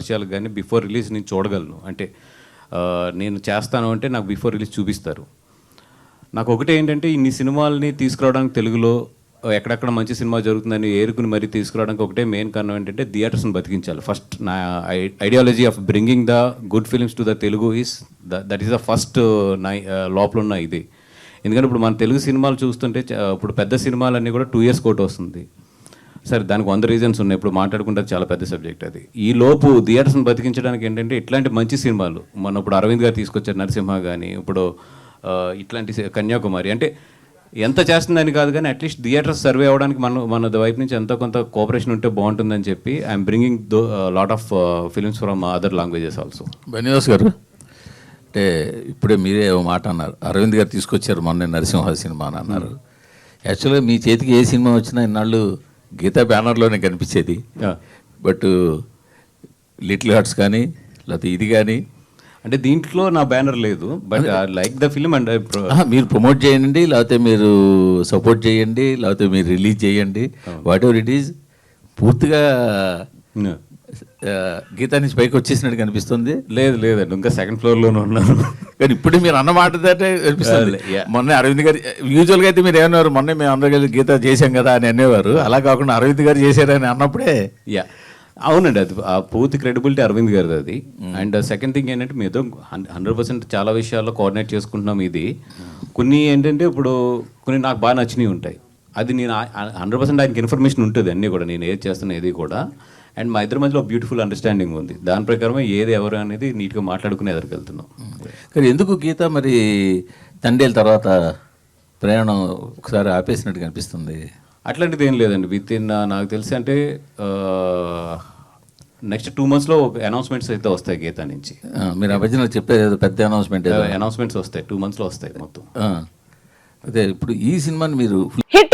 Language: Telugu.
విషయాలు కానీ బిఫోర్ రిలీజ్ నేను చూడగలను. అంటే నేను చేస్తాను అంటే నాకు బిఫోర్ రిలీజ్ చూపిస్తారు. నాకు ఒకటే ఏంటంటే ఇన్ని సినిమాలని తీసుకురావడానికి తెలుగులో ఎక్కడెక్కడ మంచి సినిమా జరుగుతుందని ఏరుకుని మరీ తీసుకురావడానికి ఒకటే మెయిన్ కారణం ఏంటంటే థియేటర్స్ని బతికించాలి. ఫస్ట్ నా ideology of bringing the good films to the Telugu is that is the first నా లోపల ఉన్న ఇది. ఎందుకంటే ఇప్పుడు మన తెలుగు సినిమాలు చూస్తుంటే ఇప్పుడు పెద్ద సినిమాలన్నీ కూడా టూ ఇయర్స్ కోట్ వస్తుంది. సరే దానికి వంద రీజన్స్ ఉన్నాయి. ఇప్పుడు మాట్లాడుకుంటే చాలా పెద్ద సబ్జెక్ట్ అది. ఈ లోపు థియేటర్స్ని బతికించడానికి ఏంటంటే ఇట్లాంటి మంచి సినిమాలు మన ఇప్పుడు అరవింద్ గారు తీసుకొచ్చారు నరసింహ కానీ ఇప్పుడు ఇట్లాంటి కన్యాకుమారి. అంటే ఎంత చేస్తుందని కాదు కానీ అట్లీస్ట్ థియేటర్స్ సర్వే అవ్వడానికి మన మన వైపు నుంచి ఎంతో కొంత కోఆపరేషన్ ఉంటే బాగుంటుందని చెప్పి I'm bringing though lot of films from other languages also Bunny Vas గారు అంటే ఇప్పుడే మీరే మాట అన్నారు. అరవింద్ గారు తీసుకొచ్చారు మొన్న నరసింహ సినిమా అని అన్నారు. యాక్చువల్గా మీ చేతికి ఏ సినిమా వచ్చినా ఇన్నాళ్ళు గీతా బ్యానర్లోనే కనిపించేది. బట్ లిటిల్ హార్ట్స్ కానీ లేకపోతే ఇది కానీ. అంటే దీంట్లో నా బ్యానర్ లేదు but like the film and మీరు ప్రమోట్ చేయండి లేకపోతే మీరు సపోర్ట్ చేయండి లేకపోతే మీరు రిలీజ్ చేయండి. వాట్ ఎవర్ ఇట్ ఈజ్ పూర్తిగా ఆ, గీతా నుంచి పైకి వచ్చేసినట్టు కనిపిస్తుంది. లేదు లేదండి ఇంకా సెకండ్ ఫ్లోర్లోనే ఉన్నాను. కానీ ఇప్పుడు మీరు అన్న మాట అనిపిస్తుంది. మొన్న అరవింద్ గారు యూజువల్గా అయితే మీరు ఏమన్నారు? మొన్న మేము అందరం కలిసి గీత చేశాం కదా అని అనేవారు. అలా కాకుండా అరవింద్ గారు చేశారని అన్నప్పుడే. యా అవునండి అది ఆ పూర్తి క్రెడిబిలిటీ అరవింద్ గారిది అది. అండ్ సెకండ్ థింగ్ ఏంటంటే మీతో హండ్రెడ్ పర్సెంట్ చాలా విషయాల్లో కోఆర్డినేట్ చేసుకుంటున్నాం ఇది. కొన్ని ఏంటంటే ఇప్పుడు కొన్ని నాకు బాగా నచ్చినవి ఉంటాయి. అది నేను హండ్రెడ్ పర్సెంట్ ఆయనకి ఇన్ఫర్మేషన్ ఉంటుంది అన్నీ కూడా. నేను ఏది చేస్తున్నా ఏది కూడా. అండ్ మా ఇద్దరి మధ్యలో బ్యూటిఫుల్ అండర్స్టాండింగ్ ఉంది. దాని ప్రకారమే ఏది ఎవరు అనేది నీట్గా మాట్లాడుకుని ఎదురుకెళ్తున్నాం. కానీ ఎందుకు గీత మరి తండేల తర్వాత ప్రయాణం ఒకసారి ఆపేసినట్టు కనిపిస్తుంది అట్లాంటిది ఏం లేదండి. విత్ ఇన్ నాకు తెలిసి అంటే నెక్స్ట్ టూ మంత్స్లో అనౌన్స్మెంట్స్ అయితే వస్తాయి గీతా నుంచి. మీరు ఆ మధ్యన చెప్పేది ఏదో పెద్ద అనౌన్స్మెంట్ ఏదో. అనౌన్స్మెంట్స్ వస్తాయి. టూ మంత్స్లో వస్తాయి మొత్తం. అదే ఇప్పుడు ఈ సినిమాని మీరు